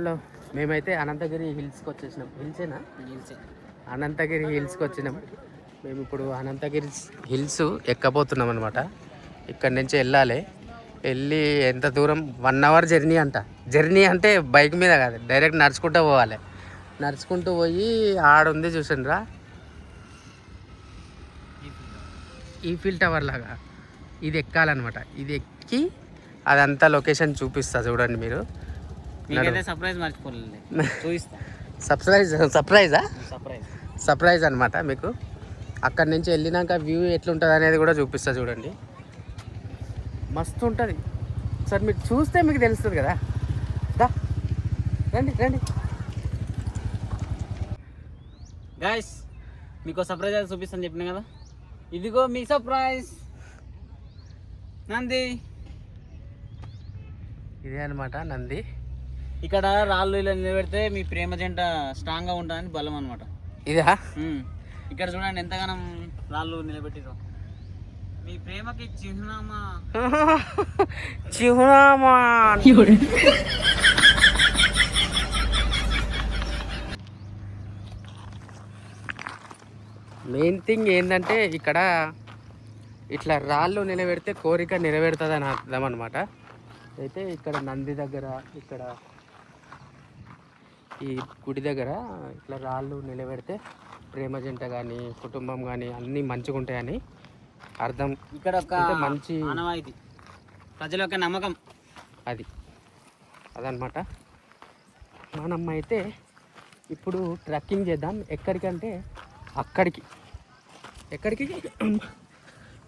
Hello మేమైతే అనంతగిరి హిల్స్కి వచ్చేసినాం. హిల్సేనా? హిల్సే. అనంతగిరి హిల్స్కి వచ్చినాం. మేము ఇప్పుడు అనంతగిరి హిల్స్ ఎక్కబోతున్నాం అనమాట ఇక్కడ నుంచి వెళ్ళాలి. వెళ్ళి ఎంత దూరం? వన్ అవర్ జర్నీ అంట. జర్నీ అంటే బైక్ మీద కాదు డైరెక్ట్ నడుచుకుంటూ పోవాలి. నడుచుకుంటూ పోయి ఆడుంది చూసిండ్రా ఈఫిల్ టవర్ లాగా. ఇది ఎక్కాలన్నమాట. ఇది ఎక్కి అదంతా లొకేషన్ చూపిస్తా చూడండి మీరు. మీకైతే సర్ప్రైజ్ మర్చిపోలేదు చూపిస్తా. సర్ప్రైజ్ సర్ప్రైజా సర్ప్రైజ్ సర్ప్రైజ్ అనమాట మీకు. అక్కడి నుంచి వెళ్ళినాక వ్యూ ఎట్లుంటుంది అనేది కూడా చూపిస్తా చూడండి. మస్తు ఉంటుంది సార్ మీరు చూస్తే మీకు తెలుస్తుంది కదా? దా. రండి రండి. గాయస్ మీకు సర్ప్రైజ్ అయితే చూపిస్తాను చెప్పిన కదా? ఇదిగో మీ సర్ప్రైజ్ నంది. ఇదే అనమాట నంది. ఇక్కడ రాళ్ళు ఇలా నిలబెడితే మీ ప్రేమ జంట స్ట్రాంగ్గా ఉంటుందని బలం అనమాట ఇదా? ఇక్కడ చూడండి ఎంతగానం రాళ్ళు నిలబెట్టిరో మీ ప్రేమకి చిహ్నమా చిహునామా మెయిన్ థింగ్ ఏంటంటే ఇక్కడ ఇట్లా రాళ్ళు నిలబెడితే కోరిక నెరవేరుతుంది అని అర్థం అనమాట అయితే ఇక్కడ నంది దగ్గర ఇక్కడ ఈ గుడి దగ్గర ఇట్లా రాళ్ళు నిలబెడితే ప్రేమ జంట కానీ కుటుంబం కానీ అన్నీ మంచిగా ఉంటాయని అర్థం. ఇక్కడ ఒక మంచి ఆనవాయితీ ప్రజల యొక్క నమ్మకం. అది. అదనమాట మనం అయితే ఇప్పుడు ట్రెక్కింగ్ చేద్దాం. ఎక్కడికంటే అక్కడికి. ఎక్కడికి?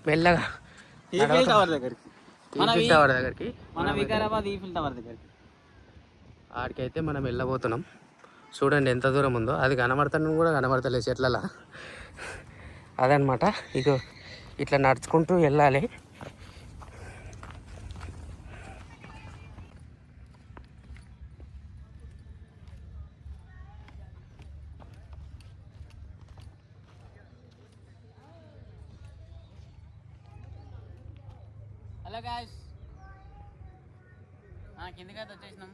మెల్లగా ఈఫిల్ టవర్ దగ్గరికి. మన ఈఫిల్ టవర్ దగ్గరికి. మన వికారాబాద్ ఈఫిల్ టవర్ దగ్గరికి. ఆడికైతే మనం వెళ్ళబోతున్నాం. చూడండి ఎంత దూరం ఉందో. అది కనబడతాను కూడా కనబడతలేదు చెట్లలా. అదనమాట ఇగో ఇట్లా నడుచుకుంటూ వెళ్ళాలి. Hello guys. కిందకైతే వచ్చేసినాం.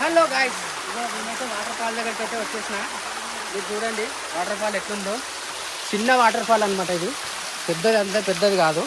హలో గాయస్ నేనైతే వాటర్ ఫాల్ దగ్గరికి అయితే వచ్చేసిన. మీరు చూడండి వాటర్ ఫాల్ ఎట్లుందో. చిన్న వాటర్ ఫాల్ అనమాట ఇది. పెద్దది అంతే పెద్దది కాదు.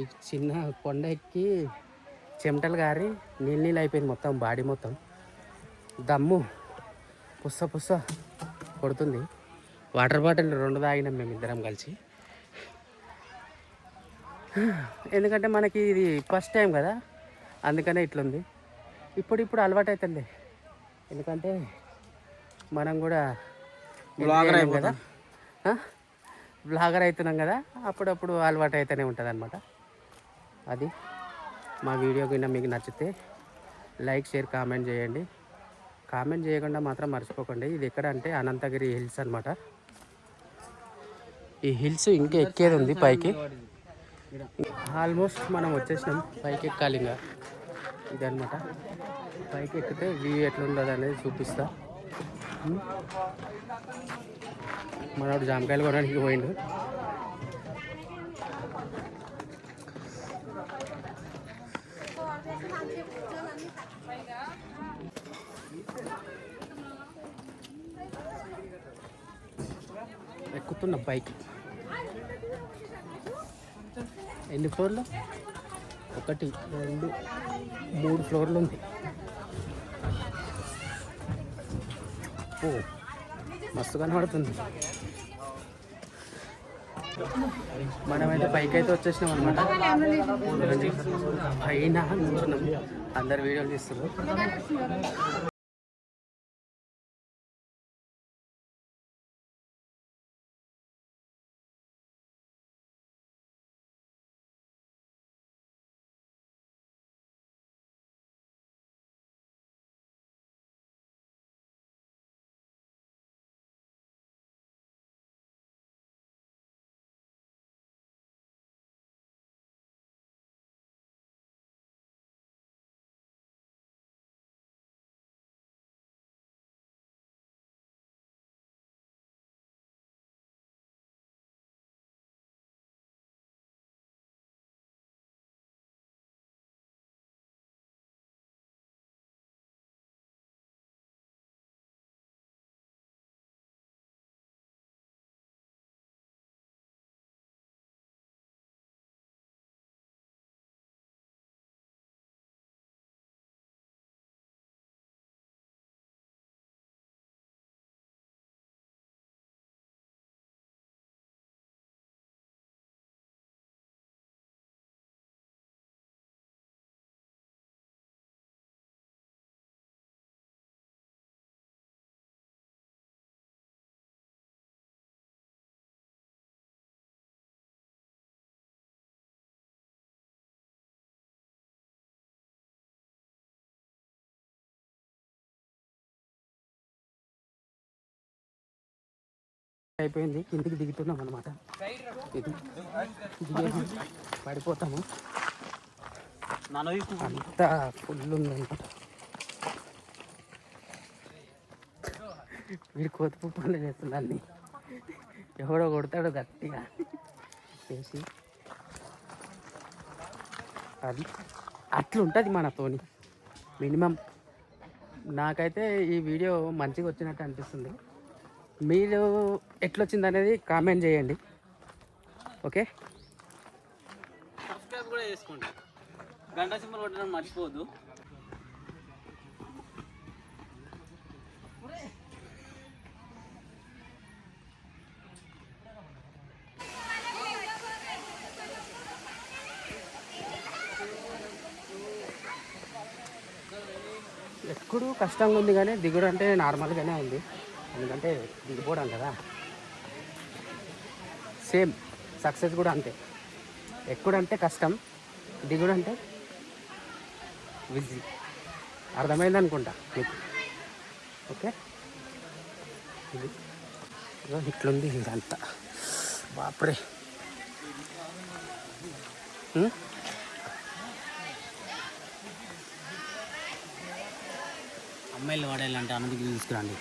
ఈ చిన్న కొండ ఎక్కి చెమటలు గారి నీళ్ళు నీళ్ళు అయిపోయింది మొత్తం బాడీ మొత్తం. దమ్ము పుస్స పుస్స కొడుతుంది. వాటర్ బాటిల్ రెండు తాగినాం మేము ఇద్దరం కలిసి. ఎందుకంటే మనకి ఇది ఫస్ట్ టైం కదా అందుకనే ఇట్లుంది. ఇప్పుడు ఇప్పుడు అలవాటు అవుతుంది ఎందుకంటే మనం కూడా ఎంతైనాం కదా. బ్లాగర్ అవుతున్నాం కదా అప్పుడప్పుడు అలవాటు అయితేనే ఉంటుంది అనమాట అది మా వీడియో కింద మీకు నచ్చితే లైక్ షేర్ కామెంట్ చేయండి. కామెంట్ చేయకుండా మాత్రం మర్చిపోకండి. ఇది ఎక్కడ అంటే అనంతగిరి హిల్స్ అనమాట ఈ హిల్స్ ఇంకా ఎక్కేది ఉంది పైకి. ఆల్మోస్ట్ మనం వచ్చేసినాం పైకి ఎక్కాలి ఇంకా. ఇదనమాట పైకి ఎక్కితే వ్యూ ఎట్లుండదు అనేది చూపిస్తా. మనోడు జామకాయలు కొనడానికి పోయిండు. ఎక్కుతున్న బైక్ ఎన్ని ఫ్లోర్లు? ఒకటి రెండు మూడు ఫ్లోర్లు ఉంది. ఓ మస్తు కనబడుతుంది. మనమైతే పైకి అయితే వచ్చేసినాం అనమాట పైన అందరు వీడియోలు తీస్తున్నారు. అయిపోయింది. కిందికి దిగుతున్నాం అనమాట ఇది. పడిపోతాము. అంతా ఫుల్ ఉందన్నమాట. వీడు కోతుపు పనులు చేస్తున్నాన్ని ఎవడో కొడతాడు గట్టిగా. చేసి. అది. అట్లుంటుంది మనతోని. మినిమం. నాకైతే ఈ వీడియో మంచిగా వచ్చినట్టు అనిపిస్తుంది. మీరు ఎట్లొచ్చింది అనేది కామెంట్ చేయండి. ఓకే? సబ్స్క్రైబ్ కూడా చేసుకోండి. గంట సింబల్ కొట్టడం మర్చిపోవద్దు. ఎక్కడు కష్టంగా ఉంది కానీ దిగుడు అంటే నార్మల్గానే ఉంది. ఎందుకంటే దిగిపోవడం కదా సేమ్ సక్సెస్ కూడా అంతే. ఎక్కుడంటే కష్టం దిగుడు అంటే విజీ అర్థమైంది అనుకుంటా మీకు. ఓకే? ఇది. ఇట్లుంది ఇదంతా. బాప్రే. అమ్మాయిలు వాడాలంటే అన్నదికి తీసుకురండి.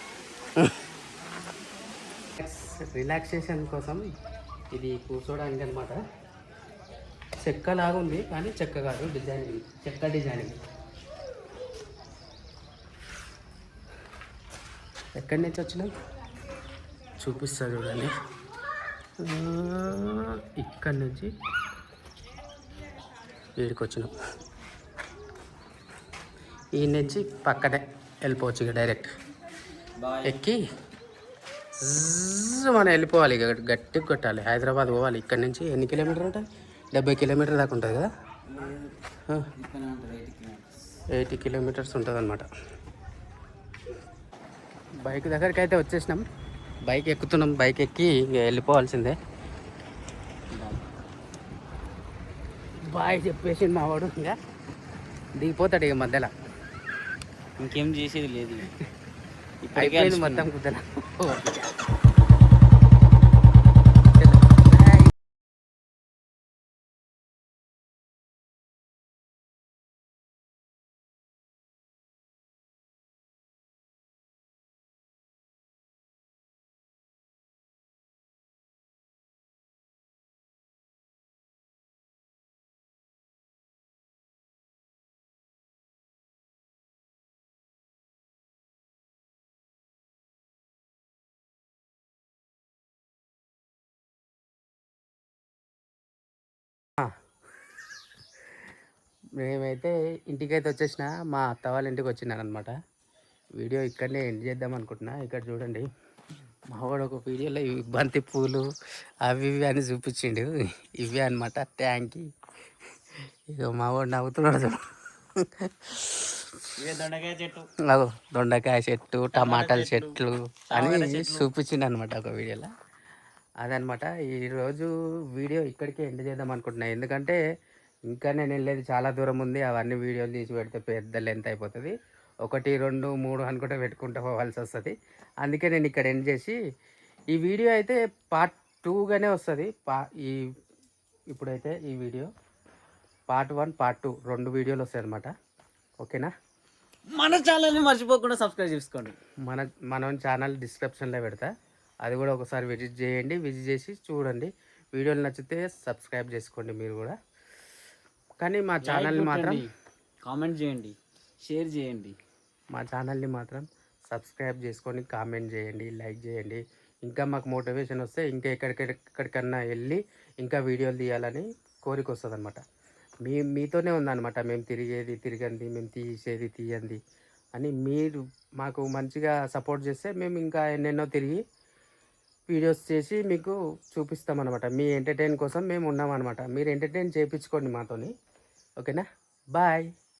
రిలాక్సేషన్ కోసం ఇది కూర్చోడానికి అనమాట చెక్క లాగా ఉంది కానీ చెక్క కాదు డిజైనింగ్ చెక్క డిజైనింగ్. ఎక్కడి నుంచి వచ్చినాం చూపిస్తా చూడండి. ఇక్కడి నుంచి వీడికి వచ్చినాం. ఈ నుంచి పక్కనే వెళ్ళిపోవచ్చు ఇక డైరెక్ట్. ఎక్కి మనం వెళ్ళిపోవాలి. ఇక గట్టిగా కొట్టాలి. హైదరాబాద్ పోవాలి. ఇక్కడ నుంచి ఎన్ని కిలోమీటర్ ఉంటుంది? డెబ్బై కిలోమీటర్ దాకా ఉంటుంది కదా? Eighty kilometres. ఉంటుంది అనమాట బైక్ దగ్గరికి అయితే వచ్చేసినాం. బైక్ ఎక్కుతున్నాం. బైక్ ఎక్కి ఇంక వెళ్ళిపోవాల్సిందే. బాయ్ చెప్పేసి మా వాడు. ఇంకా దిగిపోతాడు ఇక మధ్యలో. ఇంకేం చేసేది లేదు. అయిపోయింది అలసిపోయినా. మొత్తం కుదర మేమైతే ఇంటికైతే వచ్చేసిన మా అత్త వాళ్ళ ఇంటికి వచ్చినాను అనమాట వీడియో ఇక్కడనే ఎండ్ చేద్దాం అనుకుంటున్నా. ఇక్కడ చూడండి మా వాడు ఒక వీడియోలో ఇవి బంతి పూలు అవి ఇవి అని చూపించిండు. ఇవే అనమాట ట్యాంక్ ఇక మా వాడు నవ్వుతున్నాడు చూడు. దొండకాయ చెట్టు. దొండకాయ చెట్టు టమాటాల చెట్లు అని చూపించిండు అనమాట ఒక వీడియోలో అదనమాట ఈరోజు వీడియో ఇక్కడికే ఎండ్ చేద్దాం అనుకుంటున్నా. ఎందుకంటే ఇంకా నేను వెళ్ళేది చాలా దూరం ఉంది. అవన్నీ వీడియోలు తీసి పెడితే పెద్ద లెంత్ అయిపోతుంది. ఒకటి రెండు మూడు అనుకుంటే పెట్టుకుంటూ పోవాల్సి వస్తుంది. అందుకే నేను ఇక్కడ ఎండ్ చేసి ఈ వీడియో అయితే పార్ట్ టూగానే వస్తుంది. పా ఈ ఇప్పుడైతే ఈ video part one part two రెండు వీడియోలు వస్తాయి అనమాట ఓకేనా? మన ఛానల్ని మర్చిపోకుండా సబ్స్క్రైబ్ చేసుకోండి. మన మనం ఛానల్ డిస్క్రిప్షన్లో పెడతా. అది కూడా ఒకసారి విజిట్ చేయండి. విజిట్ చేసి చూడండి. వీడియోలు నచ్చితే సబ్స్క్రైబ్ చేసుకోండి మీరు కూడా. కానీ మా ఛానల్ని మాత్రం కామెంట్ చేయండి. షేర్ చేయండి. మా ఛానల్ని మాత్రం సబ్స్క్రైబ్ చేసుకొని కామెంట్ చేయండి లైక్ చేయండి. ఇంకా మాకు మోటివేషన్ వస్తే ఇంకా ఎక్కడికెక్కడికన్నా వెళ్ళి ఇంకా వీడియోలు తీయాలని కోరిక వస్తుంది అనమాట మీ మీతోనే ఉందన్నమాట. మేము తిరిగేది తిరగంది మేము తీసేది తీయండి అని మీరు మాకు మంచిగా సపోర్ట్ చేస్తే మేము ఇంకా ఎన్నెన్నో తిరిగి వీడియోస్ చేసి మీకు చూపిస్తామన్నమాట. మీ ఎంటర్టైన్ కోసం మేము ఉన్నామన్నమాట. మీరు ఎంటర్టైన్ చేయించుకోండి మాతోని. ఓకేనా? బాయ్.